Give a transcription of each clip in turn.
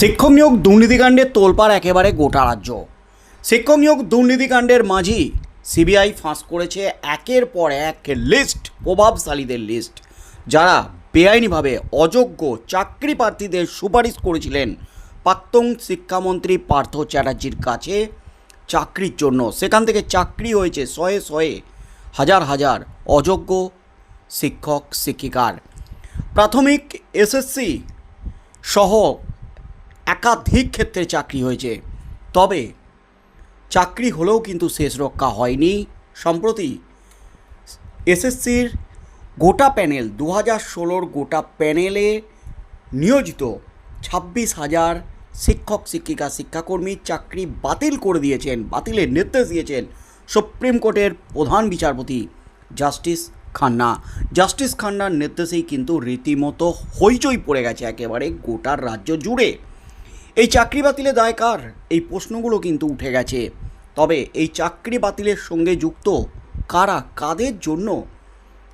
শিক্ষক নিয়োগ দুর্নীতিকাণ্ডের তোলপাড় একেবারে গোটা রাজ্য। শিক্ষক নিয়োগ দুর্নীতিকাণ্ডের মাঝেই সিবিআই ফাঁস করেছে একের পর এক লিস্ট, প্রভাবশালীদের লিস্ট। যারা বেআইনিভাবে অযোগ্য চাকরি প্রার্থীদের সুপারিশ করেছিলেন প্রাক্তন শিক্ষামন্ত্রী পার্থ চ্যাটার্জির কাছে চাকরির জন্য। সেখান থেকে চাকরি হয়েছে শয়ে শয়ে হাজার হাজার অযোগ্য শিক্ষক, শিক্ষিকার। প্রাথমিক এসএসসি সহ একাধিক ক্ষেত্রে চাকরি হয়েছে। তবে চাকরি হলেও কিন্তু শেষ রক্ষা হয়নি। সম্প্রতি এসএসসির গোটা প্যানেল দু হাজার ষোলোর গোটা প্যানেলে নিয়োজিত ছাব্বিশ হাজার শিক্ষক, শিক্ষিকা, শিক্ষাকর্মী চাকরি বাতিল করে দিয়েছেন, বাতিলের নির্দেশ দিয়েছেন সুপ্রিম কোর্টের প্রধান বিচারপতি জাস্টিস খান্না। জাস্টিস খান্নার নির্দেশেই কিন্তু রীতিমতো হইচই পড়ে গেছে একেবারে গোটা রাজ্য জুড়ে। এই চাকরি বাতিলে দায় কার? এই প্রশ্নগুলো কিন্তু উঠে গেছে। তবে এই চাকরি বাতিলের সঙ্গে যুক্ত কারা কাদের জন্য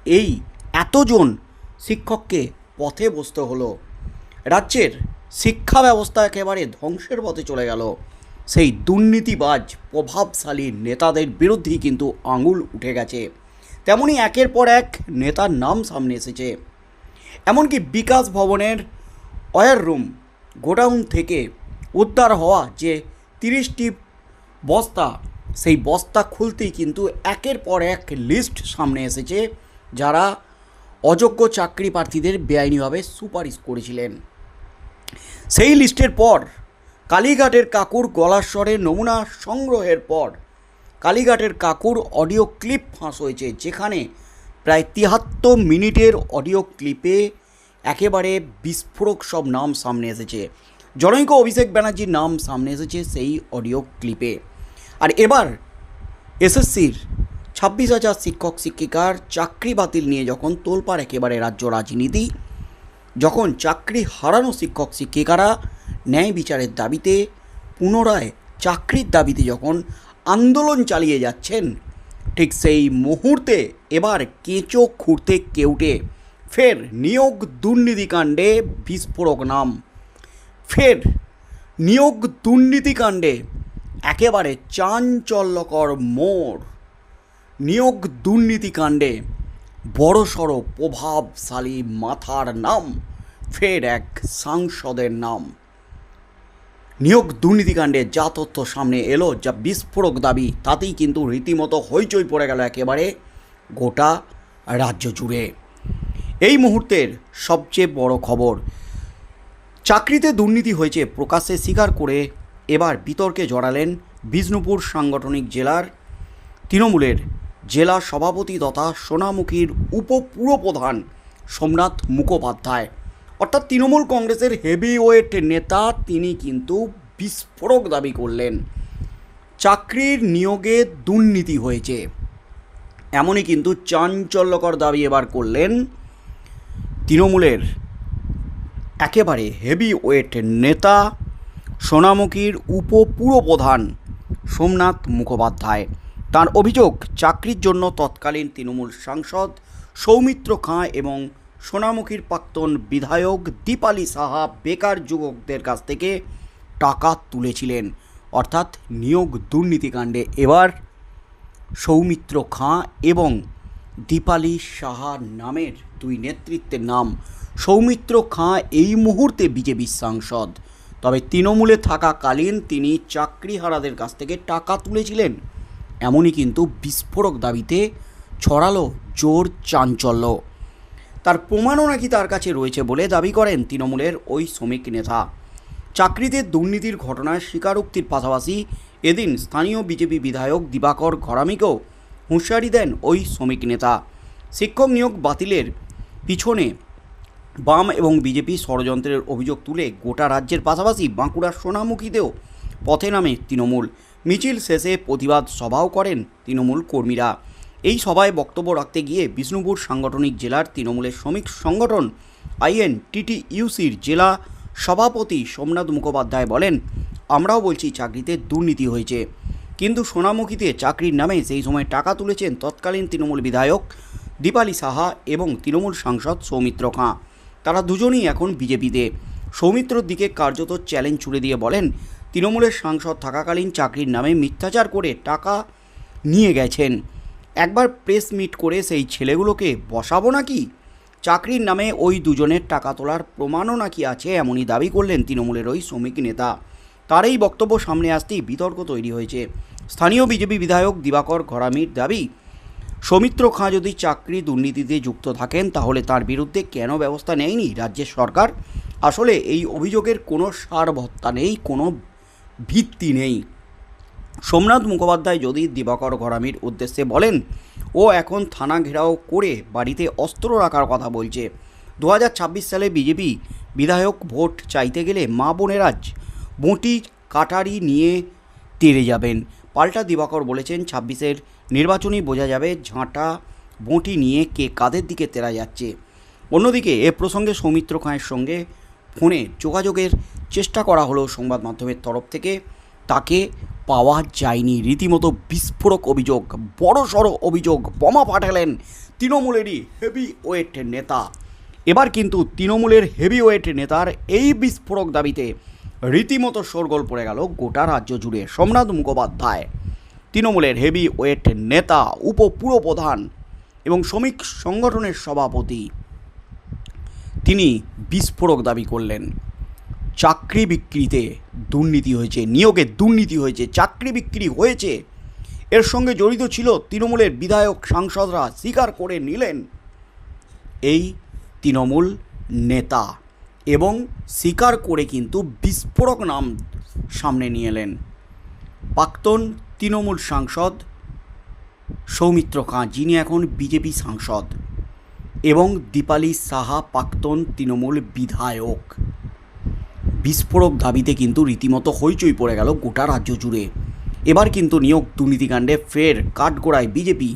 এই এতজন শিক্ষককে পথে বসতে হলো? রাজ্যের শিক্ষা ব্যবস্থা একেবারে ধ্বংসের পথে চলে গেল। সেই দুর্নীতিবাজ, প্রভাবশালী নেতাদের বিরুদ্ধেই কিন্তু আঙুল উঠে গেছে। তেমনই একের পর এক নেতার নাম সামনে এসেছে। এমনকি বিকাশ ভবনের ওয়ার রুম গোডাউন থেকে উদ্ধার হওয়া যে তিরিশটি বস্তা, সেই বস্তা খুলতেই কিন্তু একের পর এক লিস্ট সামনে এসেছে, যারা অযোগ্য চাকরি প্রার্থীদের বেআইনিভাবে সুপারিশ করেছিলেন। সেই লিস্টের পর, কালীঘাটের কাকুর গলাস্বরের নমুনা সংগ্রহের পর, কালীঘাটের কাকুর অডিও ক্লিপ ফাঁস হয়েছে, যেখানে প্রায় তিয়াত্তর মিনিটের অডিও ক্লিপে একেবারে বিস্ফোরক সব নাম সামনে এসেছে। জনৈক অভিষেক ব্যানার্জির নাম সামনে এসেছে সেই অডিও ক্লিপে। আর এবার এসএসসির ছাব্বিশ হাজার শিক্ষক, শিক্ষিকার চাকরি বাতিল নিয়ে যখন তোলপাড় একেবারে রাজ্য রাজনীতি, যখন চাকরি হারানো শিক্ষক, শিক্ষিকারা ন্যায় বিচারের দাবিতে পুনরায় চাকরির দাবিতে যখন আন্দোলন চালিয়ে যাচ্ছেন, ঠিক সেই মুহূর্তে এবার কেঁচো খুঁড়তে কেউটে ফের নিয়োগ দুর্নীতিকাণ্ডে বিস্ফোরক নাম। ফের নিয়োগ দুর্নীতিকাণ্ডে একেবারে চাঞ্চল্যকর মোড়। নিয়োগ দুর্নীতিকাণ্ডে বড়সড় প্রভাবশালী মাথার নাম, ফের এক সাংসদের নাম। নিয়োগ দুর্নীতিকাণ্ডে যা তথ্য সামনে এলো, যা বিস্ফোরক দাবি, তাতেই কিন্তু রীতিমতো হইচই পড়ে গেল একেবারে গোটা রাজ্য জুড়ে। এই মুহূর্তের সবচেয়ে বড় খবর। চাকরিতে দুর্নীতি হয়েছে প্রকাশ্যে স্বীকার করে এবার বিতর্কে জড়ালেন বিষ্ণুপুর সাংগঠনিক জেলার তৃণমূলের জেলা সভাপতি তথা সোনামুখীর উপপুরপ্রধান সোমনাথ মুখোপাধ্যায়। অর্থাৎ তৃণমূল কংগ্রেসের হেভিওয়েট নেতা তিনি কিন্তু বিস্ফোরক দাবি করলেন। চাকরির নিয়োগে দুর্নীতি হয়েছে। এমনই কিন্তু চাঞ্চল্যকর দাবি এবার করলেন তৃণমূলের একেবারে হেভি ওয়েট নেতা সোনামুখীর উপপুরপ্রধান সোমনাথ মুখোপাধ্যায়। তার অভিযোগ, চাকরির জন্য তৎকালীন তৃণমূল সাংসদ সৌমিত্র খাঁ এবং সোনামুখীর প্রাক্তন বিধায়ক দীপালি সাহা বেকার যুবকদের কাছ থেকে টাকা তুলেছিলেন। অর্থাৎ নিয়োগ দুর্নীতিকাণ্ডে এবার সৌমিত্র খাঁ এবং দীপালি সাহা নামের দুই নেতৃত্বের নাম। সৌমিত্র খাঁ এই মুহূর্তে বিজেপির সাংসদ। তবে তৃণমূলে থাকাকালীন তিনি চাকরিহারাদের কাছ থেকে টাকা তুলেছিলেন। এমনই কিন্তু বিস্ফোরক দাবিতে ছড়ালো জোর চাঞ্চল্য। তার প্রমাণও নাকি তার কাছে রয়েছে বলে দাবি করেন তৃণমূলের ওই শ্রমিক নেতা। চাকরিতে দুর্নীতির ঘটনায় স্বীকারোক্তির পাশাপাশি এদিন স্থানীয় বিজেপি বিধায়ক দিবাকর ঘরামিকেও হুঁশিয়ারি দেন ওই শ্রমিক নেতা। শিক্ষক নিয়োগ বাতিলের পিছনে বাম এবং বিজেপি ষড়যন্ত্রের অভিযোগ তুলে গোটা রাজ্যের পাশাপাশি বাঁকুড়ার সোনামুখীতেও পথে নামে তৃণমূল। মিছিল শেষে প্রতিবাদ সভাও করেন তৃণমূল কর্মীরা। এই সভায় বক্তব্য রাখতে গিয়ে বিষ্ণুপুর সাংগঠনিক জেলার তৃণমূলের শ্রমিক সংগঠন আইএন টিটি ইউসির জেলা সভাপতি সোমনাথ মুখোপাধ্যায় বলেন, আমরাও বলছি চাকরিতে দুর্নীতি হয়েছে। কিন্তু সোনামুখীতে চাকরির নামে সেই সময় টাকা তুলেছেন তৎকালীন তৃণমূল বিধায়ক দীপালি সাহা এবং তৃণমূল সাংসদ সৌমিত্র খাঁ। তারা দুজনেই এখন বিজেপিতে। সৌমিত্রর দিকে কার্যত চ্যালেঞ্জ ছুড়ে দিয়ে বলেন, তৃণমূলের সাংসদ থাকাকালীন চাকরির নামে মিথ্যাচার করে টাকা নিয়ে গেছেন। একবার প্রেস মিট করে সেই ছেলেগুলোকে বসাবো নাকি? চাকরির নামে ওই দুজনের টাকা তোলার প্রমাণও নাকি আছে এমনই দাবি করলেন তৃণমূলের ওই শ্রমিক নেতা। তার এই বক্তব্য সামনে আসতেই বিতর্ক তৈরি হয়েছে। স্থানীয় বিজেপি বিধায়ক দিবাকর ঘরামির দাবি সৌমিত্র খাঁ যদি চাকরি দুর্নীতিতে যুক্ত থাকেন, তাহলে তার বিরুদ্ধে কেন ব্যবস্থা নেয়নি রাজ্যের সরকার? আসলে এই অভিযোগের কোনো সারভত্তা নেই, কোনো ভিত্তি নেই। সোমনাথ মুখোপাধ্যায় যদি দিবাকর ঘরামির উদ্দেশ্যে বলেন, ও এখন থানা ঘেরাও করে বাড়িতে অস্ত্র রাখার কথা বলছে। দু হাজার ছাব্বিশ সালে বিজেপি বিধায়ক ভোট চাইতে গেলে মা বোনেরাজ বঁটি কাটারি নিয়ে তেড়ে যাবেন। পাল্টা দিবাকর বলেছেন ছাব্বিশের নির্বাচনই বোঝা যাবে ঝাঁটা বঁটি নিয়ে কে কাদের দিকে তেরা যাচ্ছে। অন্যদিকে এ প্রসঙ্গে সৌমিত্র খাঁয়ের সঙ্গে ফোনে যোগাযোগের চেষ্টা করা হলো সংবাদ মাধ্যমের তরফ থেকে। তাকে পাওয়া যায়নি। রীতিমতো বিস্ফোরক অভিযোগ বড় সড়ো অভিযোগ, বোমা পাঠালেন তৃণমূলেরই হেভি ওয়েট নেতা। এবার কিন্তু তৃণমূলের হেভি ওয়েট নেতার এই বিস্ফোরক দাবিতে রীতিমতো শোরগোল পড়ে গেল গোটা রাজ্য জুড়ে। সোমনাথ মুখোপাধ্যায় তৃণমূলের হেভি ওয়েট নেতা, উপপুরপ্রধান এবং শ্রমিক সংগঠনের সভাপতি। তিনি বিস্ফোরক দাবি করলেন। চাকরি বিক্রিতে দুর্নীতি হয়েছে, নিয়োগে দুর্নীতি হয়েছে, চাকরি বিক্রি হয়েছে। এর সঙ্গে জড়িত ছিল তৃণমূলের বিধায়ক সাংসদরা স্বীকার করে নিলেন এই তৃণমূল নেতা এবং স্বীকার করে কিন্তু বিস্ফোরক নাম সামনে নিয়ে এলেন। প্রাক্তন তৃণমূল সাংসদ সৌমিত্র খাঁ যিনি এখন বিজেপি সাংসদ, এবং দীপালি সাহা প্রাক্তন তৃণমূল বিধায়ক। বিস্ফোরক দাবিতে কিন্তু রীতিমতো হইচই পড়ে গেল গোটা রাজ্য জুড়ে। এবার কিন্তু নিয়োগ দুর্নীতিকাণ্ডে ফের কাঠগোড়ায় বিজেপি,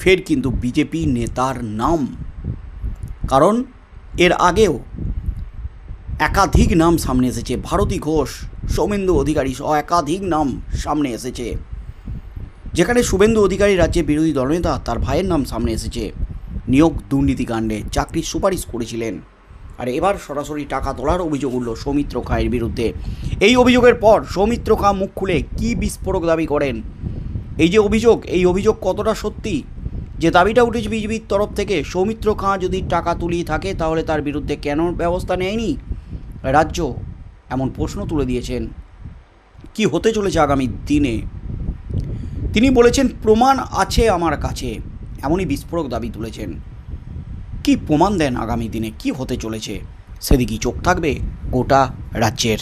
ফের কিন্তু বিজেপি নেতার নাম। কারণ এর আগেও একাধিক নাম সামনে এসেছে। ভারতী ঘোষ, সৌমেন্দু অধিকারী সহ একাধিক নাম সামনে এসেছে। যেখানে শুভেন্দু অধিকারী রাজ্যে বিরোধী দলনেতা তার ভাইয়ের নাম সামনে এসেছে। নিয়োগ দুর্নীতিকাণ্ডে চাকরির সুপারিশ করেছিলেন। আর এবার সরাসরি টাকা তোলার অভিযোগ উঠল সৌমিত্র খাঁয়ের বিরুদ্ধে। এই অভিযোগের পর সৌমিত্র খাঁ মুখ খুলে কী বিস্ফোরক দাবি করেন? এই যে অভিযোগ, এই অভিযোগ কতটা সত্যি? যে দাবিটা উঠেছে বিজেপির তরফ থেকে, সৌমিত্র খাঁ যদি টাকা তুলিয়ে থাকে, তাহলে তার বিরুদ্ধে কেন ব্যবস্থা নেয়নি? রাজ্য এমন প্রশ্ন তুলে দিয়েছেন। কি হতে চলেছে আগামী দিনে? তিনি বলেছেন, প্রমাণ আছে আমার কাছে। এমনই বিস্ফোরক দাবি তুলেছেন। কি প্রমাণ দেন আগামী দিনে? কি হতে চলেছে? সেদিকেই চোখ থাকবে গোটা রাজ্যের।